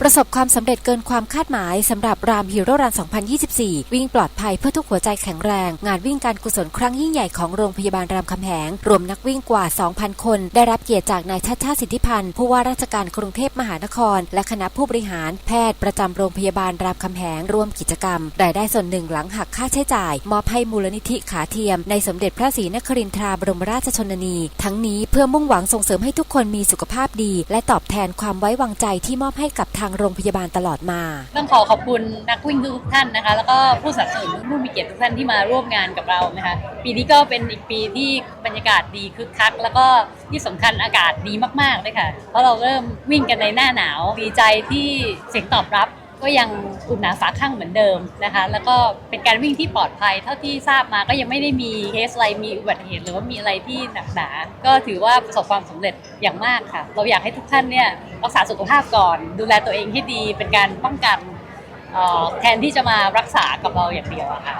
ประสบความสำเร็จเกินความคาดหมายสำหรับรามฮีโร่รัน 2024 วิ่งปลอดภัยเพื่อทุกหัวใจแข็งแรง งานวิ่งการกุศลครั้งยิ่งใหญ่ของโรงพยาบาลรามคำแหง รวมนักวิ่งกว่า 2,000 คน ได้รับเกียรติจากนายชาติชาติสิทธิพันธ์ ผู้ว่าราชการกรุงเทพมหานคร และคณะผู้บริหารแพทย์ประจำโรงพยาบาลรามคำแหงร่วมกิจกรรมรายได้ส่วนหนึ่งหลังหักค่าใช้จ่าย มอบให้มูลนิธิขาเทียม ในสมเด็จพระศรีนครินทราบรมราชชนนี ทั้งนี้เพื่อมุ่งหวังส่งเสริมให้ทุกคนมีสุขภาพดี และตอบแทนความไว้วางใจที่มอบให้กับทางโรงพยาบาลตลอดมา ต้องขอขอบคุณนักวิ่งทุกท่านนะคะ แล้วก็ผู้สนับสนุนผู้มีเกียรติทุกท่านที่มาร่วมงานกับเรานะคะปีนี้ก็เป็นอีกปีที่บรรยากาศดีคึกคัก แล้วก็ที่สำคัญอากาศดีมากๆเลยค่ะเพราะเราเริ่มวิ่งกันในหน้าหนาวดีใจที่เสียงตอบรับ ก็ยังอุ่นหนาฝาข้างเหมือนเดิมนะคะ แล้วก็เป็นการวิ่งที่ปลอดภัย เท่าที่ทราบมาก็ยังไม่ได้มีเคสอะไรมีอุบัติเหตุหรือว่ามีอะไรที่หนักหนาก็ถือว่าประสบความสำเร็จอย่างมากค่ะ เราอยากให้ทุกท่านเนี่ยรักษาสุขภาพก่อน ดูแลตัวเองให้ดีเป็นการป้องกันแทนที่จะมารักษากับเราอย่างเดียวอะค่ะ